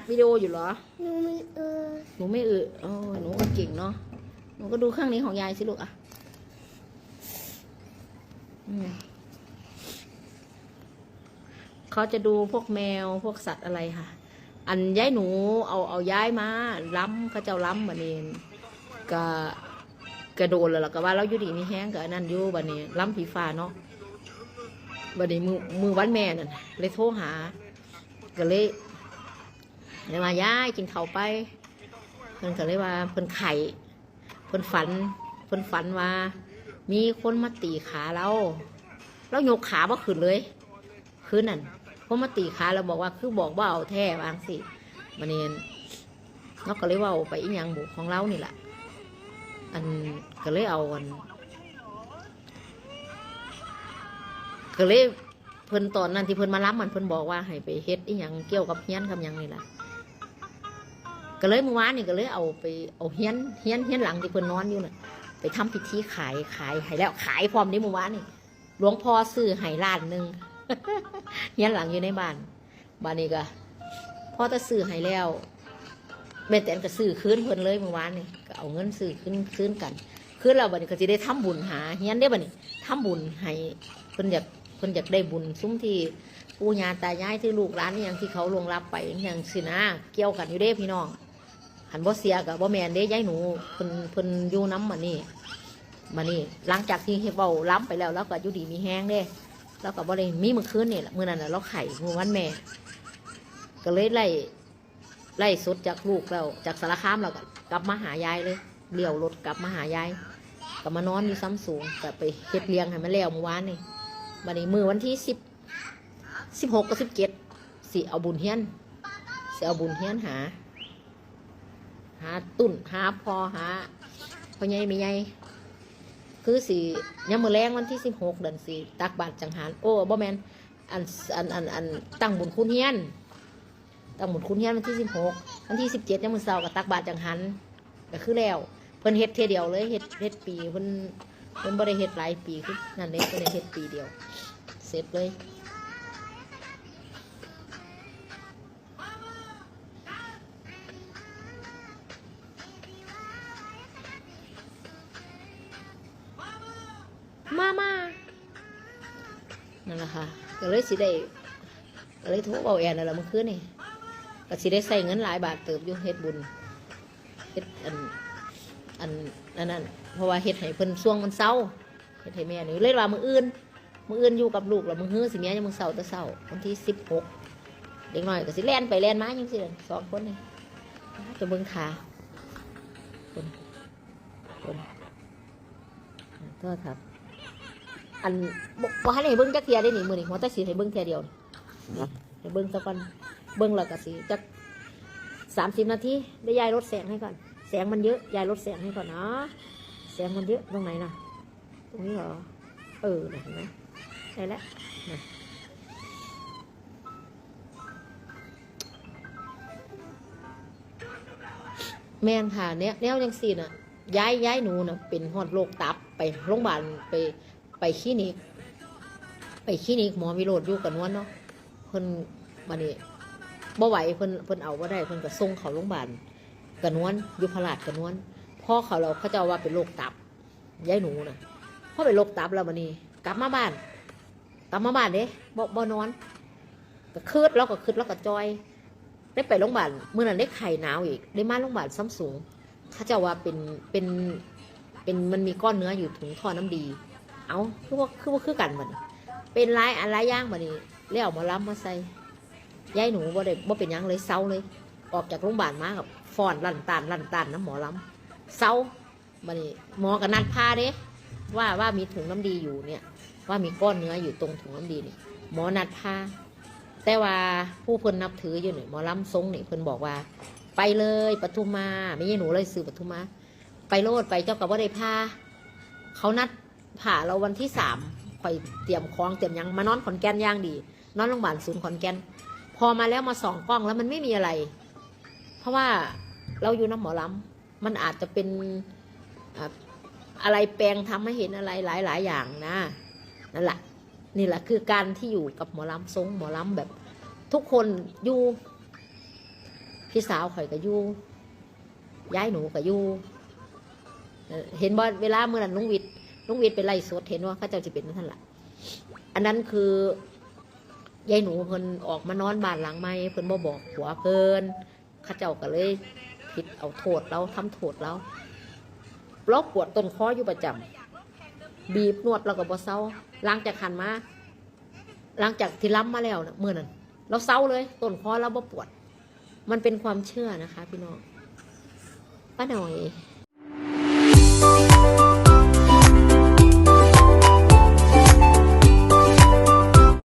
ดวิดีโออยู่เหรอ หนูไม่เออหนูไม่อึโอ้หนูก็เก่งเนาะ หนูก็ดูข้างนี้ของยายสิลูกอะอืมเขาจะดูพวกแมวพวกสัตว์อะไรค่ะ อันย้ายหนูเอาเอาย้ายมาล้ำเขาเจ้าล้ำบันนี้ก็กระโดดแล้วล่ะก็ว่าเราอยู่ดีมีแห้งกับอันนั่นอยู่บันนี้ล้ำผีฟ้าเนาะบันนี้มือมือวันแม่นั่นเลยโทรหาก็เลย เลยมาย้ายกินเขาไป เพิ่นก็เลยว่าเพิ่นไข่เพิ่นฝันเพิ่นฝันว่า มีคนมาตีขาเราเรายกขาบ่ขึ้นเลยคืนนั่นคนมาตีขาเราบอกว่าคือบอกว่าเอาแท้วางสิมันเนียนเราก็เลยว่าไปอีหยังบุของเรานี่แหละอันก็เลยเอาอันก็เลยเพิ่นตอนนั้นที่เพิ่นมารับมันเพิ่นบอกว่าให้ไปเฮ็ดอีหยังเกี่ยวกับเฮียนกับหยังนี่แหละ ก็เลยเมื่อวานนี่ก็เลยเอาไปเอาเฮียนเฮียนเฮียนหลังที่เพิ่นนอนอยู่น่ะไปทำพิธีขายขายให้แล้วขายพร้อมนี้เมื่อวานนี่หลวงพ่อซื้อให้ล้านหนึ่งเฮียนหลังอยู่ในบ้านบ้านนี้ก็พ่อจะซื้อให้แล้วแม่แตนก็ซื้อคืนเพิ่นเลยเมื่อวานนี่ก็เอาเงินซื้อคืนคืนกันคืนเราบัดนี้ก็จะได้ทำบุญหาเฮียนได้บัดนี้ทำบุญให้เพิ่นอยากเพิ่นอยากได้บุญซุ้มที่ปู่ย่าตายายที่ลูกหลานนี่ยังที่เขาลวงรับไปอย่างสินะเกี่ยวกันอยู่เด้พี่น้อง หันบ่เสียกับบ่แมนเด้ยายหนูเพิ่นเพิ่นอยู่น้ำมานี่มานี่หลังจากที่เฮ็ดเว้าล้ำไปแล้วแล้วก็อยู่ดีมีแห้งเด้แล้วก็บ่ได้มีมื้อคืนนี่แหละมื้อนั้นน่ะเราไข่มื้อวันแม่ ก็เลยไล่ไล่สดจากลูกแล้ว จากสารคามแล้วก็กลับมาหายายเลยเลี้ยวรถกลับมาหายายก็มานอนอยู่ซ้ำสูงก็ไปเฮ็ดเลี้ยงให้มันแล้วเมื่อวานนี่บัดนี้มือวันที่สิบสิบหกกับสิบเจ็ดสิเอาบุญเฮียนสิเอาบุญเฮียนหา หาตุ่นหาพอหาพ่อใหญ่ไม่ใหญ่คือสียามมือแรงวันที่สิบหกเดือนสี่ตักบาตรจังหารโอ้บ่แมนอันอันอันอันตั้งบุญคุณเฮียนตั้งบุญคุณเฮียนวันที่สิบหกวันที่สิบเจ็ดยามมือเสาร์กับตักบาตรจังหันก็คือแล้วเพิ่นเฮ็ดเทเดียวเลยเฮ็ดเฮ็ดปีเพิ่นเพิ่นบ่ได้เฮ็ดหลายปีคือนั่นเด้เพิ่นเฮ็ดปีเดียว เสร็จเลย มามานั่นแหละค่ะก็เลยสิได้ก็เลยโทรเอาแอนนั่นแหละเมื่อคืนนี่ก็สิได้ใส่เงินหลายบาทเติบยู่เฮ็ดบุญเฮ็ดอันอันนั่นนั่นเพราะว่าเฮ็ดให้เพิ่นช่วงมันเศร้าเฮ็ดให้แม่นี่เลยว่ามืออื่นมืออื่นอยู่กับลูกแล้วมือฮื้อสิแม่ยังมือเศร้าแต่เศร้าวันที่สิบหกเด็กน้อยก็สิแล่นไปแล่นมาจังซี่ล่ะสองคนนี่จะเบิ่งขาคนคนก็ครับ อันบ่บ่ให้เบิ่งจักเทียได้นี่มื้อนี้หัวแต่สิให้เบิ่งเทียเดียวนี่ให้เบิ่งซะก่อนเบิ่งแล้วก็สิจัก30นาทีได้ยายลดแสงให้ก่อน แสงมันเยอะยายลดแสงให้ก่อนนะแสงมันเยอะตรงไหนน่ะตรงนี้เหรอเออน่ะเห็นไหมได้แล้วน่ะแม่นค่ะแนวแนวจังซี่น่ะย้ายย้ายหนูน่ะเป็นฮอดโรคตับไปโรงพยาบาลไป ไปคลินิก ไปคลินิกหมอวิโรธอยู่กันนวลเนาะเพิ่นบัดนี้บ่ไหวเพิ่นเพิ่นเอาบ่ได้เพิ่นก็ส่งเขาโรงพยาบาลกันนวลอยู่พลาดกันนวลพ่อเขาเราเขาจะว่าเป็นโรคตับยายหนูนะพ่อเป็นโรคตับแล้วบัดนี้ กลับมาบ้านกลับมาบ้านเด้บ่บ่นอนก็คืดแล้วก็คืดแล้วก็จอย ได้ไปโรงพยาบาลเมื่อนั้นได้ไข่หนาวอีก ได้มาโรงพยาบาลซ้ำสูงเขาจะว่าเป็นเป็นเป็นมันมีก้อนเนื้ออยู่ถุงท่อน้ำดี เอาคือว่าคือว่าคือกันบัดนี้เป็นลายอะไรย่างบัดนี้แล้วหมาล้ำมาใส่ยายหนูบ่ได้บ่เป็นยังเลยเศร้าเลย ออกจากโรงพยาบาลมากับฟอนลั่นตานลั่นตานน้ำหมอล้ำเศร้าบัดนี้หมอก็นัดพาเด้ว่าว่ามีถุงน้ำดีอยู่เนี่ย ว่ามีก้อนเนื้ออยู่ตรงถุงน้ำดีนี่หมอนัดพาแต่ว่าผู้เพิ่นนับถืออยู่นี่หมอล้ำทรงนี่เพิ่นบอกว่า ไปเลยปทุมมา ไม่ใช่หนูเลยซื้อปทุมมา ไปโลดไปเจ้ากับว่าได้พาเขานัด ผ่าเราวันที่สามคอยเตรียมคล้องเตรียมยังมานอนขอนแก่นย่างดี นอนโรงพยาบาลศูนย์ขอนแก่นพอมาแล้วมาส่องกล้องแล้วมันไม่มีอะไร เพราะว่าเราอยู่น้ำหมอลำมันอาจจะเป็นอะไรแปลงทำให้เห็นอะไรหลายหลาย ๆ อย่างนะนั่นแหละนี่แหละคือการที่อยู่กับหมอลำทรงหมอลำแบบ ทุกคนอยู่พี่สาวข่อยก็อยู่ย้ายหนูก็อยู่เห็นบ่เวลาเมื่อนั้นลุงวิทย์ ลุงวิทย์ไปไล่สดเห็นว่าเขาเจ้าจะเป็นนั่นละอันนั้นคือยายหนูเพิ่นออกมานอนบ้านหลังใหม่เพิ่นบ่บอกผัวเพิ่นข้าเจ้าก็เลยผิดเอาโทษเราทำโทษเราเราปวดต้นคออยู่ประจำบีบนวดเราก็บ่เศร้าหลังจากขันมาหลังจากที่ล้ำมาแล้วนะเมื่อนั้นเราเศร้าเลยต้นคอเราบ่ปวด มันเป็นความเชื่อนะคะ พี่น้องป้าหน่อย